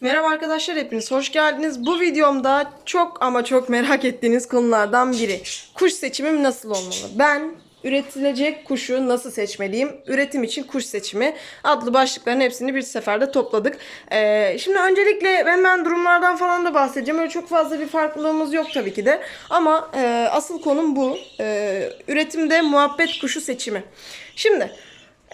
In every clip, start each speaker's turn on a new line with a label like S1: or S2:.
S1: Merhaba arkadaşlar hepiniz hoş geldiniz. Bu videomda çok ama çok merak ettiğiniz konulardan biri. Kuş seçimim nasıl olmalı? Ben üretilecek kuşu nasıl seçmeliyim? Üretim için kuş seçimi adlı başlıkların hepsini bir seferde topladık. Ee, şimdi öncelikle hemen durumlardan falan da bahsedeceğim. Öyle çok fazla bir farklılığımız yok tabii ki de. Ama e, asıl konum bu. Ee, üretimde muhabbet kuşu seçimi. Şimdi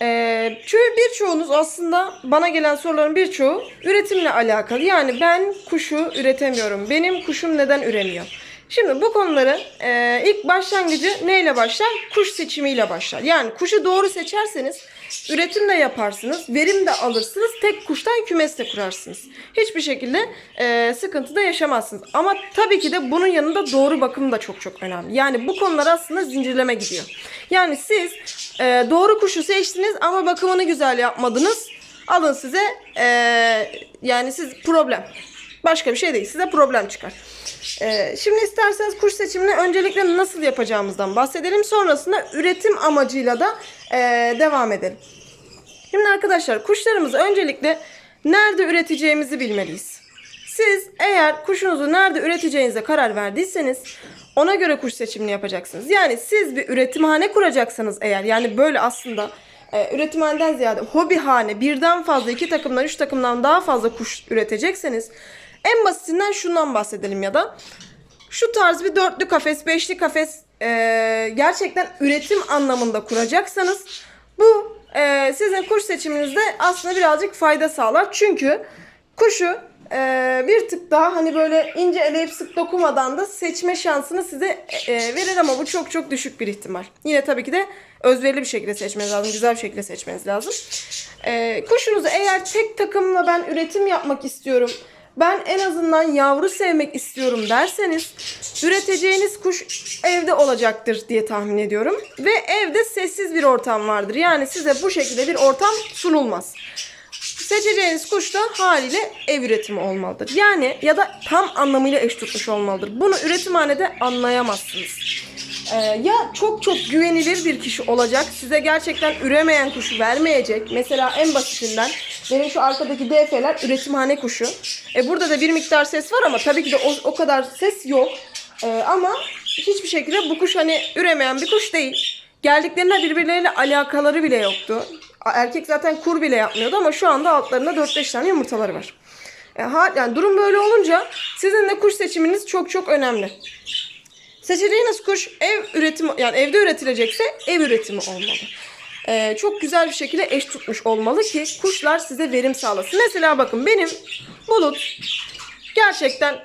S1: ee, birçoğunuz aslında bana gelen soruların birçoğu üretimle alakalı. Yani ben kuşu üretemiyorum. Benim kuşum neden üremiyor? Şimdi bu konuları e, ilk başlangıcı neyle başlar? Kuş seçimiyle başlar. Yani kuşu doğru seçerseniz üretim de yaparsınız, verim de alırsınız, tek kuştan kümes de kurarsınız. Hiçbir şekilde e, sıkıntı da yaşamazsınız. Ama tabii ki de bunun yanında doğru bakım da çok çok önemli. Yani bu konular aslında zincirleme gidiyor. Yani siz e, doğru kuşu seçtiniz ama bakımını güzel yapmadınız. Alın size e, yani siz problem. Başka bir şey değil. Size problem çıkar. Ee, şimdi isterseniz kuş seçimini öncelikle nasıl yapacağımızdan bahsedelim. Sonrasında üretim amacıyla da e, devam edelim. Şimdi arkadaşlar kuşlarımızı öncelikle nerede üreteceğimizi bilmeliyiz. Siz eğer kuşunuzu nerede üreteceğinize karar verdiyseniz ona göre kuş seçimini yapacaksınız. Yani siz bir üretimhane kuracaksanız eğer yani böyle aslında e, üretimhaneden ziyade hobihane birden fazla iki takımdan üç takımdan daha fazla kuş üretecekseniz en basitinden şundan bahsedelim ya da şu tarz bir dörtlü kafes, beşli kafes e, gerçekten üretim anlamında kuracaksanız bu e, sizin kuş seçiminizde aslında birazcık fayda sağlar. Çünkü kuşu e, bir tık daha hani böyle ince eleyip sık dokumadan da seçme şansını size e, verir ama bu çok çok düşük bir ihtimal. Yine tabii ki de özverili bir şekilde seçmeniz lazım, güzel bir şekilde seçmeniz lazım. E, kuşunuzu eğer tek takımla ben üretim yapmak istiyorum ben en azından yavru sevmek istiyorum derseniz üreteceğiniz kuş evde olacaktır diye tahmin ediyorum. Ve evde sessiz bir ortam vardır. Yani size bu şekilde bir ortam sunulmaz. Seçeceğiniz kuş da haliyle ev üretimi olmalıdır. Yani ya da tam anlamıyla eş tutmuş olmalıdır. Bunu üretimhanede anlayamazsınız. Ee, ya çok çok güvenilir bir kişi olacak. Size gerçekten üremeyen kuşu vermeyecek. Mesela en basitinden benim şu arkadaki DF'ler üretimhane kuşu. E, burada da bir miktar ses var ama tabii ki de o, o kadar ses yok. E, ama hiçbir şekilde bu kuş hani üremeyen bir kuş değil. Geldiklerinde birbirleriyle alakaları bile yoktu. Erkek zaten kur bile yapmıyordu ama şu anda altlarında 4-5 tane yumurtaları var. E, ha, yani durum böyle olunca sizin de kuş seçiminiz çok çok önemli. Seçeceğiniz kuş ev üretimi yani evde üretilecekse ev üretimi olmalı. Ee, çok güzel bir şekilde eş tutmuş olmalı ki kuşlar size verim sağlasın. Mesela bakın benim Bulut gerçekten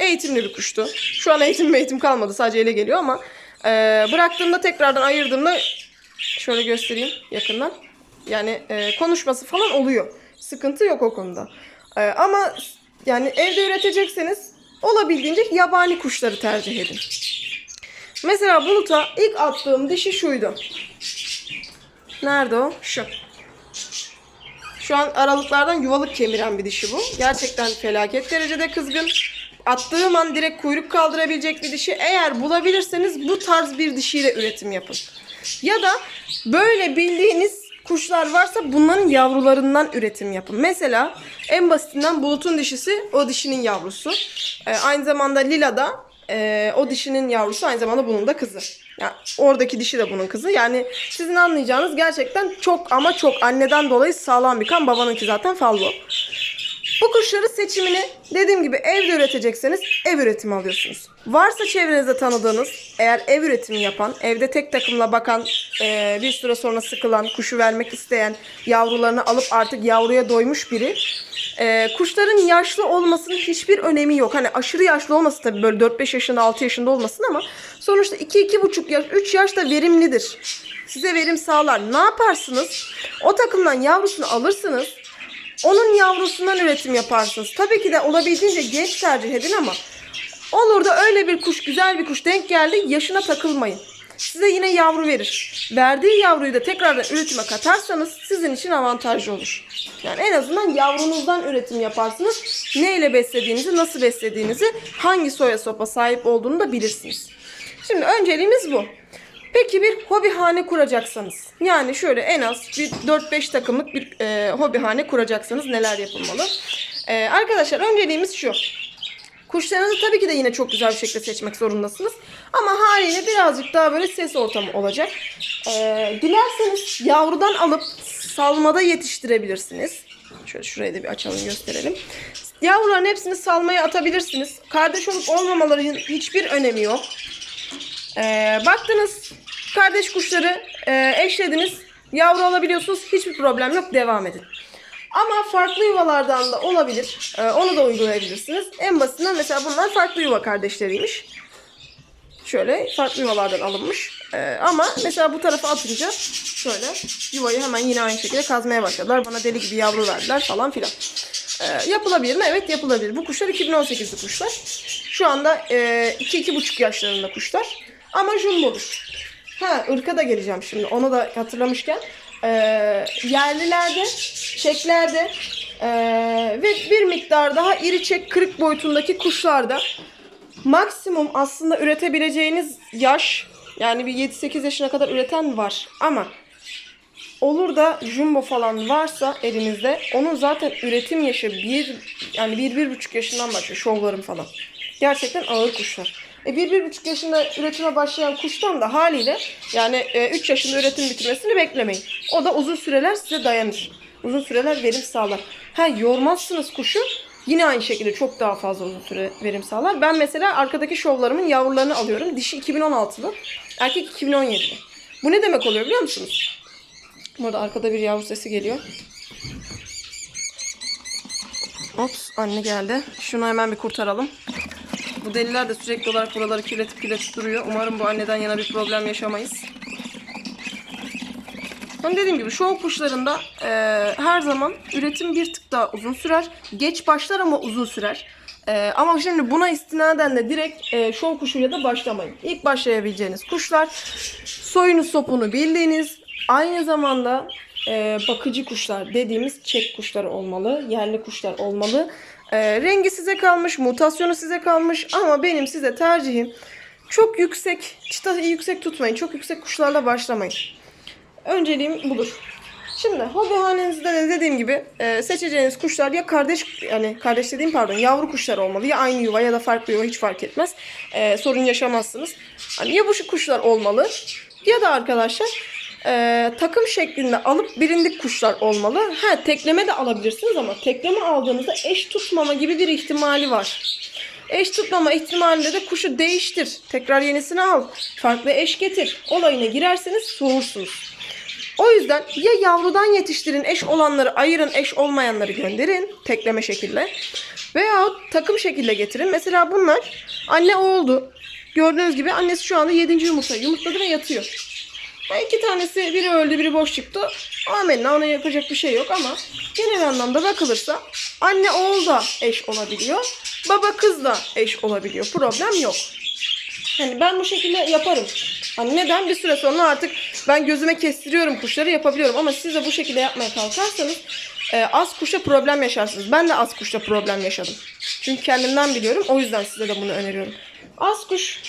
S1: eğitimli bir kuştu. Şu an eğitim eğitim kalmadı sadece ele geliyor ama e, bıraktığımda tekrardan ayırdığımda şöyle göstereyim yakından. Yani e, konuşması falan oluyor. Sıkıntı yok o konuda. E, ama yani evde üretecekseniz olabildiğince yabani kuşları tercih edin. Mesela Bulut'a ilk attığım dişi şuydu. Nerede o? Şu. Şu an aralıklardan yuvalık kemiren bir dişi bu. Gerçekten felaket derecede kızgın. Attığım an direkt kuyruk kaldırabilecek bir dişi. Eğer bulabilirseniz bu tarz bir dişiyle üretim yapın. Ya da böyle bildiğiniz kuşlar varsa bunların yavrularından üretim yapın. Mesela en basitinden bulutun dişisi o dişinin yavrusu. Ee, aynı zamanda Lila da e, o dişinin yavrusu aynı zamanda bunun da kızı. Yani oradaki dişi de bunun kızı. Yani sizin anlayacağınız gerçekten çok ama çok anneden dolayı sağlam bir kan. Babanınki zaten fallo. Bu kuşları seçimini dediğim gibi evde üretecekseniz ev üretimi alıyorsunuz. Varsa çevrenizde tanıdığınız eğer ev üretimi yapan, evde tek takımla bakan, e, bir süre sonra sıkılan, kuşu vermek isteyen, yavrularını alıp artık yavruya doymuş biri. E, kuşların yaşlı olmasının hiçbir önemi yok. Hani aşırı yaşlı olması tabii böyle 4-5 yaşında 6 yaşında olmasın ama sonuçta 2-2,5 yaş 3 yaş da verimlidir. Size verim sağlar. Ne yaparsınız? O takımdan yavrusunu alırsınız. Onun yavrusundan üretim yaparsınız. Tabii ki de olabildiğince genç tercih edin ama olur da öyle bir kuş, güzel bir kuş denk geldi yaşına takılmayın. Size yine yavru verir. Verdiği yavruyu da tekrardan üretime katarsanız sizin için avantajlı olur. Yani en azından yavrunuzdan üretim yaparsınız. Neyle beslediğinizi, nasıl beslediğinizi, hangi soya sopa sahip olduğunu da bilirsiniz. Şimdi önceliğimiz bu. Peki bir hobihane kuracaksanız yani şöyle en az bir 4-5 takımlık bir e, hobihane kuracaksanız neler yapılmalı? Ee, arkadaşlar önceliğimiz şu. Kuşlarınızı tabii ki de yine çok güzel bir şekilde seçmek zorundasınız. Ama haliyle birazcık daha böyle ses ortamı olacak. Ee, dilerseniz yavrudan alıp salmada yetiştirebilirsiniz. Şöyle şurayı da bir açalım gösterelim. Yavruların hepsini salmaya atabilirsiniz. Kardeş olup olmamaları hiçbir önemi yok. Ee, baktınız kardeş kuşları e, eşlediniz. Yavru alabiliyorsunuz. Hiçbir problem yok. Devam edin. Ama farklı yuvalardan da olabilir. Ee, onu da uygulayabilirsiniz. En basitinden mesela bunlar farklı yuva kardeşleriymiş. Şöyle farklı yuvalardan alınmış. Ee, ama mesela bu tarafa atınca şöyle yuvayı hemen yine aynı şekilde kazmaya başladılar. Bana deli gibi yavru verdiler falan filan. Ee, yapılabilir mi? Evet yapılabilir. Bu kuşlar 2018'li kuşlar. Şu anda 2-2,5 yaşlarında kuşlar. Ama jumbodur. Ha ırka da geleceğim şimdi. Onu da hatırlamışken. Ee, yerlilerde, çeklerde ee, ve bir miktar daha iri çek kırık boyutundaki kuşlarda maksimum aslında üretebileceğiniz yaş yani bir 7-8 yaşına kadar üreten var ama olur da jumbo falan varsa elinizde onun zaten üretim yaşı bir yani bir, bir buçuk yaşından başlıyor şovlarım falan. Gerçekten ağır kuşlar. E bir, bir buçuk yaşında üretime başlayan kuştan da haliyle yani 3 yaşında üretim bitirmesini beklemeyin. O da uzun süreler size dayanır. Uzun süreler verim sağlar. Ha yormazsınız kuşu yine aynı şekilde çok daha fazla uzun süre verim sağlar. Ben mesela arkadaki şovlarımın yavrularını alıyorum. Dişi 2016'lı, erkek 2017'li. Bu ne demek oluyor biliyor musunuz? Burada arkada bir yavru sesi geliyor. Ops anne geldi. Şunu hemen bir kurtaralım. Bu deliler de sürekli olarak buraları kirletip kirletip duruyor. Umarım bu anneden yana bir problem yaşamayız. Hani dediğim gibi şov kuşlarında e, her zaman üretim bir tık daha uzun sürer. Geç başlar ama uzun sürer. E, ama şimdi buna istinaden de direkt e, şov kuşuyla da başlamayın. İlk başlayabileceğiniz kuşlar soyunu sopunu bildiğiniz aynı zamanda e, bakıcı kuşlar dediğimiz çek kuşları olmalı. Yerli kuşlar olmalı. E, rengi size kalmış, mutasyonu size kalmış ama benim size tercihim çok yüksek, çıtayı yüksek tutmayın. Çok yüksek kuşlarla başlamayın. Önceliğim budur. Şimdi hobi hanenizde de dediğim gibi e, seçeceğiniz kuşlar ya kardeş yani kardeş dediğim pardon yavru kuşlar olmalı ya aynı yuva ya da farklı yuva hiç fark etmez. E, sorun yaşamazsınız. Hani ya bu kuşlar olmalı ya da arkadaşlar e, takım şeklinde alıp birindik kuşlar olmalı. Ha tekleme de alabilirsiniz ama tekleme aldığınızda eş tutmama gibi bir ihtimali var. Eş tutmama ihtimalinde de kuşu değiştir. Tekrar yenisini al. Farklı eş getir. Olayına girerseniz soğursunuz. O yüzden ya yavrudan yetiştirin, eş olanları ayırın, eş olmayanları gönderin tekleme şekilde. Veyahut takım şekilde getirin. Mesela bunlar anne oldu. Gördüğünüz gibi annesi şu anda 7. yumurta yumurtladı ve yatıyor. Ya iki tanesi biri öldü biri boş çıktı. Amenna ona yapacak bir şey yok ama genel anlamda bakılırsa anne oğul da eş olabiliyor. Baba kız da eş olabiliyor. Problem yok. Hani ben bu şekilde yaparım. Hani neden? Bir süre sonra artık ben gözüme kestiriyorum kuşları yapabiliyorum. Ama siz de bu şekilde yapmaya kalkarsanız e, az kuşla problem yaşarsınız. Ben de az kuşla problem yaşadım. Çünkü kendimden biliyorum. O yüzden size de bunu öneriyorum. Az kuş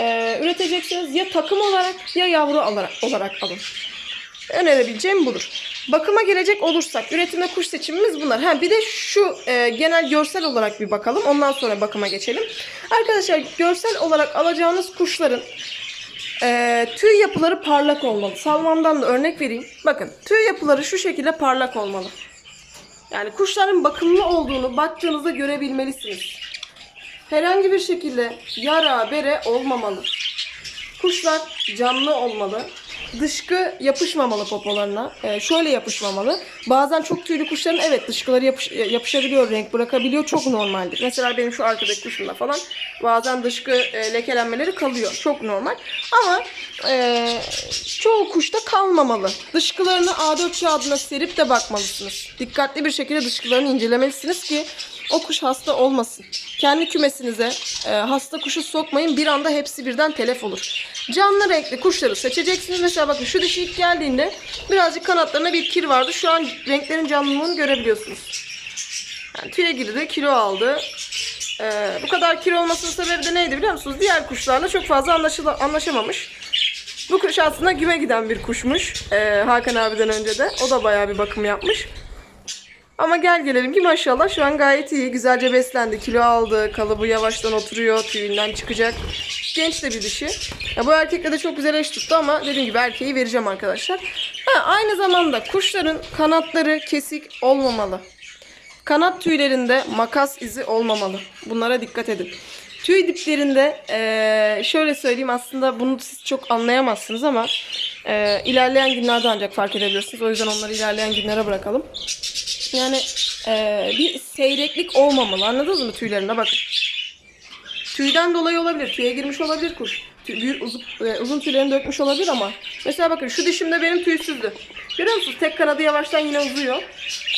S1: e, üreteceksiniz ya takım olarak ya yavru olarak, olarak alın. Önerebileceğim budur. Bakıma gelecek olursak üretimde kuş seçimimiz bunlar. Ha bir de şu e, genel görsel olarak bir bakalım. Ondan sonra bakıma geçelim. Arkadaşlar görsel olarak alacağınız kuşların e, tüy yapıları parlak olmalı. Salmandan da örnek vereyim. Bakın tüy yapıları şu şekilde parlak olmalı. Yani kuşların bakımlı olduğunu baktığınızda görebilmelisiniz. Herhangi bir şekilde yara bere olmamalı. Kuşlar canlı olmalı. Dışkı yapışmamalı popolarına. Ee, şöyle yapışmamalı. Bazen çok tüylü kuşların evet dışkıları yapış- yapışabiliyor, renk bırakabiliyor. Çok normaldir. Mesela benim şu arkadaki kuşumda falan bazen dışkı e, lekelenmeleri kalıyor. Çok normal. Ama e, çoğu kuşta kalmamalı. Dışkılarını A4 kağıdına serip de bakmalısınız. Dikkatli bir şekilde dışkılarını incelemelisiniz ki o kuş hasta olmasın. Kendi kümesinize e, hasta kuşu sokmayın. Bir anda hepsi birden telef olur. Canlı renkli kuşları seçeceksiniz. Mesela bakın şu dişi ilk geldiğinde birazcık kanatlarına bir kir vardı. Şu an renklerin canlılığını görebiliyorsunuz. Yani tüye girdi, kilo aldı. E, bu kadar kilo olmasının sebebi de neydi biliyor musunuz? Diğer kuşlarla çok fazla anlaşamamış. Bu kuş aslında güme giden bir kuşmuş. E, Hakan abiden önce de. O da bayağı bir bakım yapmış. Ama gel gelelim ki maşallah şu an gayet iyi. Güzelce beslendi. Kilo aldı. Kalıbı yavaştan oturuyor. Tüyünden çıkacak. Genç de bir dişi. Ya bu erkekle de çok güzel eş tuttu ama dediğim gibi erkeği vereceğim arkadaşlar. Ha, aynı zamanda kuşların kanatları kesik olmamalı. Kanat tüylerinde makas izi olmamalı. Bunlara dikkat edin. Tüy diplerinde eee, şöyle söyleyeyim aslında bunu siz çok anlayamazsınız ama eee, ilerleyen günlerde ancak fark edebilirsiniz. O yüzden onları ilerleyen günlere bırakalım. Yani eee, bir seyreklik olmamalı. Anladınız mı tüylerinde? Bakın. Tüyden dolayı olabilir. Tüye girmiş olabilir kuş. Tüy, büyük, uzun, e, uzun tüylerini dökmüş olabilir ama mesela bakın şu dişimde benim tüysüzdü. Görüyor musunuz? Tek kanadı yavaştan yine uzuyor.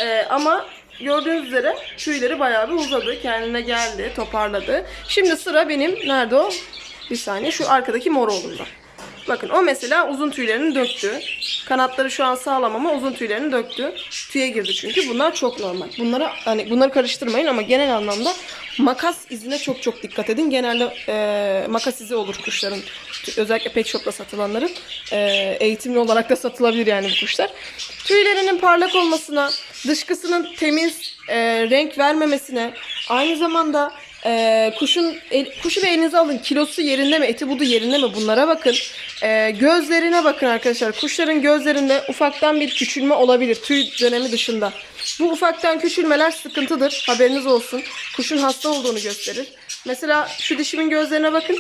S1: E, ama gördüğünüz üzere tüyleri bayağı bir uzadı. Kendine geldi, toparladı. Şimdi sıra benim, nerede o? Bir saniye, şu arkadaki mor oğlumda. Bakın o mesela uzun tüylerini döktü. Kanatları şu an sağlam ama uzun tüylerini döktü. Tüye girdi çünkü. Bunlar çok normal. Bunları hani bunları karıştırmayın ama genel anlamda makas izine çok çok dikkat edin. Genelde e, makas izi olur kuşların. Özellikle pet shop'ta satılanların. E, eğitimli olarak da satılabilir yani bu kuşlar. Tüylerinin parlak olmasına, dışkısının temiz e, renk vermemesine, aynı zamanda ee, kuşun el, kuşu bir elinize alın. Kilosu yerinde mi? Eti budu yerinde mi? Bunlara bakın. Ee, gözlerine bakın arkadaşlar. Kuşların gözlerinde ufaktan bir küçülme olabilir. Tüy dönemi dışında. Bu ufaktan küçülmeler sıkıntıdır. Haberiniz olsun. Kuşun hasta olduğunu gösterir. Mesela şu dişimin gözlerine bakın.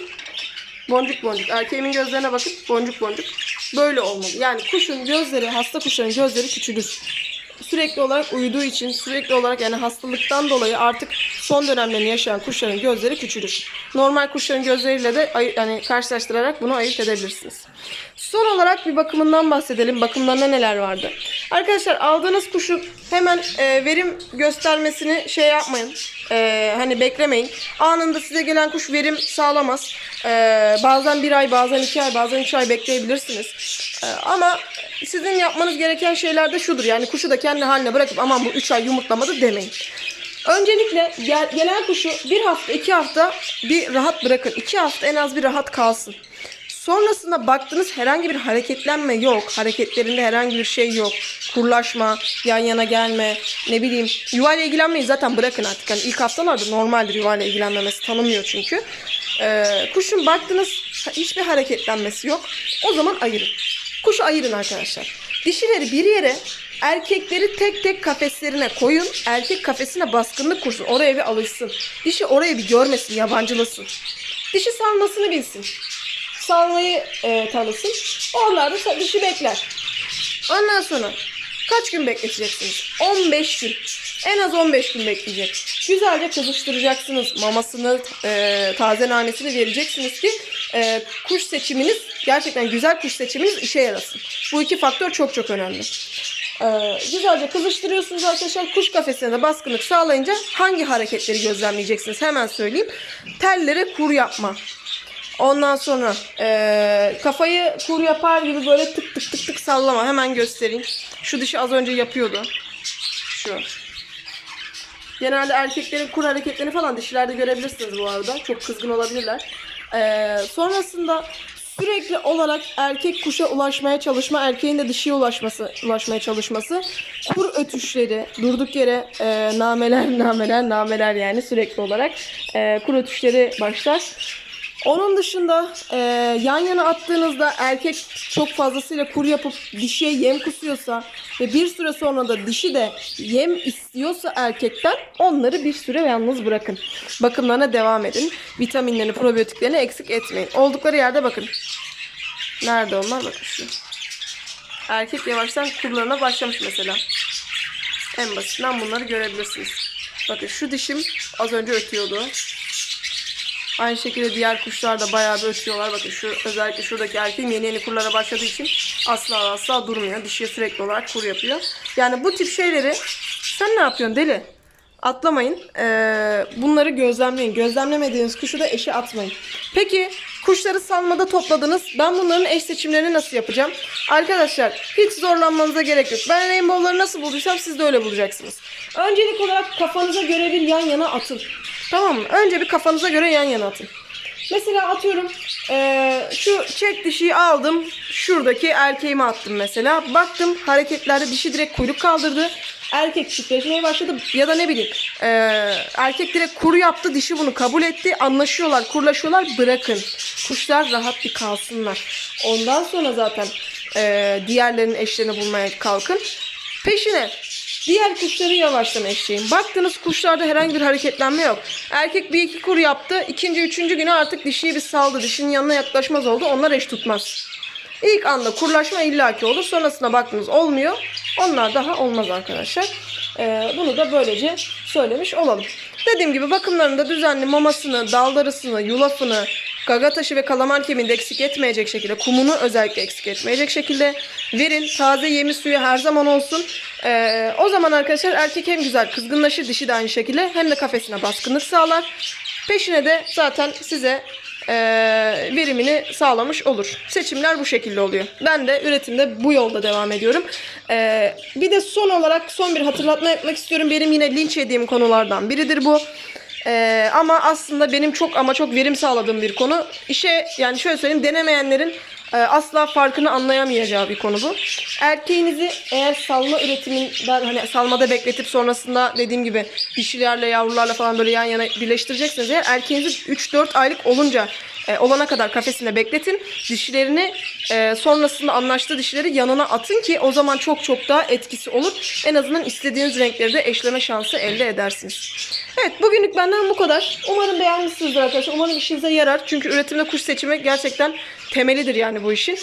S1: Boncuk boncuk. Erkeğimin gözlerine bakın. Boncuk boncuk. Böyle olmalı. Yani kuşun gözleri, hasta kuşların gözleri küçülür sürekli olarak uyuduğu için sürekli olarak yani hastalıktan dolayı artık son dönemlerini yaşayan kuşların gözleri küçülür. Normal kuşların gözleriyle de yani karşılaştırarak bunu ayırt edebilirsiniz. Son olarak bir bakımından bahsedelim. Bakımlarında neler vardı? Arkadaşlar aldığınız kuşun hemen e, verim göstermesini şey yapmayın. E, hani beklemeyin. Anında size gelen kuş verim sağlamaz. E, bazen bir ay, bazen iki ay, bazen üç ay bekleyebilirsiniz. E, ama sizin yapmanız gereken şeyler de şudur. Yani kuşu da kendi haline bırakıp aman bu 3 ay yumurtlamadı demeyin. Öncelikle gel- gelen kuşu bir hafta iki hafta bir rahat bırakın. iki hafta en az bir rahat kalsın. Sonrasında baktınız herhangi bir hareketlenme yok. Hareketlerinde herhangi bir şey yok. Kurlaşma, yan yana gelme, ne bileyim. Yuvayla ilgilenmeyi zaten bırakın artık. Yani ilk haftalarda normaldir yuvayla ilgilenmemesi. Tanımıyor çünkü. Ee, kuşun baktınız hiçbir hareketlenmesi yok. O zaman ayırın. Kuşu ayırın arkadaşlar. Dişileri bir yere, erkekleri tek tek kafeslerine koyun. Erkek kafesine baskınlık kursun. Oraya bir alışsın. Dişi oraya bir görmesin, yabancılasın. Dişi salmasını bilsin. Salmayı e, tanısın. Onlar da dişi bekler. Ondan sonra kaç gün bekleteceksiniz? 15 gün. En az 15 gün bekleyecek. Güzelce kızıştıracaksınız. Mamasını, e, taze nanesini vereceksiniz ki e, kuş seçiminiz gerçekten güzel kuş seçiminiz işe yarasın. Bu iki faktör çok çok önemli. Ee, güzelce kızıştırıyorsunuz arkadaşlar. Kuş kafesine de baskınlık sağlayınca hangi hareketleri gözlemleyeceksiniz? Hemen söyleyeyim. Tellere kur yapma. Ondan sonra eee, kafayı kur yapar gibi böyle tık tık tık tık sallama. Hemen göstereyim. Şu dişi az önce yapıyordu. Şu. Genelde erkeklerin kur hareketlerini falan dişilerde görebilirsiniz bu arada. Çok kızgın olabilirler. Eee, sonrasında sürekli olarak erkek kuşa ulaşmaya çalışma, erkeğin de dişiye ulaşması, ulaşmaya çalışması. Kur ötüşleri, durduk yere eee, nameler, nameler, nameler yani sürekli olarak eee, kur ötüşleri başlar. Onun dışında e, yan yana attığınızda erkek çok fazlasıyla kur yapıp dişiye yem kusuyorsa ve bir süre sonra da dişi de yem istiyorsa erkekten onları bir süre yalnız bırakın. Bakımlarına devam edin. Vitaminlerini, probiyotiklerini eksik etmeyin. Oldukları yerde bakın. Nerede onlar? Bakın şu. Erkek yavaştan kurlarına başlamış mesela. En basitinden bunları görebilirsiniz. Bakın şu dişim az önce ötüyordu. Aynı şekilde diğer kuşlar da bayağı bir ötüyorlar. Bakın şu özellikle şuradaki erkeğim yeni yeni kurlara başladığı için asla asla durmuyor. Dişiye sürekli olarak kur yapıyor. Yani bu tip şeyleri sen ne yapıyorsun deli? Atlamayın. Ee, bunları gözlemleyin. Gözlemlemediğiniz kuşu da eşe atmayın. Peki kuşları salmada topladınız. Ben bunların eş seçimlerini nasıl yapacağım? Arkadaşlar hiç zorlanmanıza gerek yok. Ben rainbow'ları nasıl bulduysam siz de öyle bulacaksınız. Öncelik olarak kafanıza göre bir yan yana atın. Tamam mı? Önce bir kafanıza göre yan yana atın. Mesela atıyorum eee, şu çek dişiyi aldım. Şuradaki erkeğime attım mesela. Baktım hareketlerde dişi direkt kuyruk kaldırdı. erkek çiftleşmeye başladı ya da ne bileyim e, erkek direkt kuru yaptı dişi bunu kabul etti anlaşıyorlar kurlaşıyorlar bırakın kuşlar rahat bir kalsınlar ondan sonra zaten e, diğerlerinin eşlerini bulmaya kalkın peşine Diğer kuşları yavaştan eşleyin. Baktınız kuşlarda herhangi bir hareketlenme yok. Erkek bir iki kur yaptı. ikinci üçüncü günü artık dişiyi bir saldı. Dişinin yanına yaklaşmaz oldu. Onlar eş tutmaz. İlk anda kurlaşma illaki olur. Sonrasına baktınız olmuyor. Onlar daha olmaz arkadaşlar. Ee, bunu da böylece söylemiş olalım. Dediğim gibi bakımlarında düzenli mamasını, daldarısını, yulafını, gaga taşı ve kalamar kemiğini de eksik etmeyecek şekilde, kumunu özellikle eksik etmeyecek şekilde verin. Taze yemi suyu her zaman olsun. Ee, o zaman arkadaşlar erkek hem güzel kızgınlaşır, dişi de aynı şekilde hem de kafesine baskınlık sağlar. Peşine de zaten size e, verimini sağlamış olur. Seçimler bu şekilde oluyor. Ben de üretimde bu yolda devam ediyorum. E, bir de son olarak son bir hatırlatma yapmak istiyorum. Benim yine linç yediğim konulardan biridir bu. E, ama aslında benim çok ama çok verim sağladığım bir konu. İşe yani şöyle söyleyeyim denemeyenlerin e, asla farkını anlayamayacağı bir konu bu. Erkeğinizi eğer salma üretiminden hani salmada bekletip sonrasında dediğim gibi dişilerle yavrularla falan böyle yan yana birleştireceksiniz eğer erkeğinizi 3-4 aylık olunca e, olana kadar kafesinde bekletin. Dişilerini e, sonrasında anlaştığı dişileri yanına atın ki o zaman çok çok daha etkisi olur. En azından istediğiniz renkleri de eşleme şansı elde edersiniz. Evet bugünlük benden bu kadar. Umarım beğenmişsinizdir arkadaşlar. Umarım işinize yarar. Çünkü üretimde kuş seçimi gerçekten temelidir yani bu işin.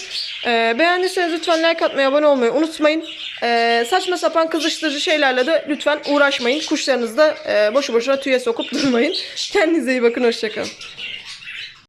S1: Ee, beğendiyseniz lütfen like atmayı, abone olmayı unutmayın. Ee, saçma sapan kızıştırıcı şeylerle de lütfen uğraşmayın. Kuşlarınızı da e, boşu boşuna tüye sokup durmayın. Kendinize iyi bakın. Hoşçakalın.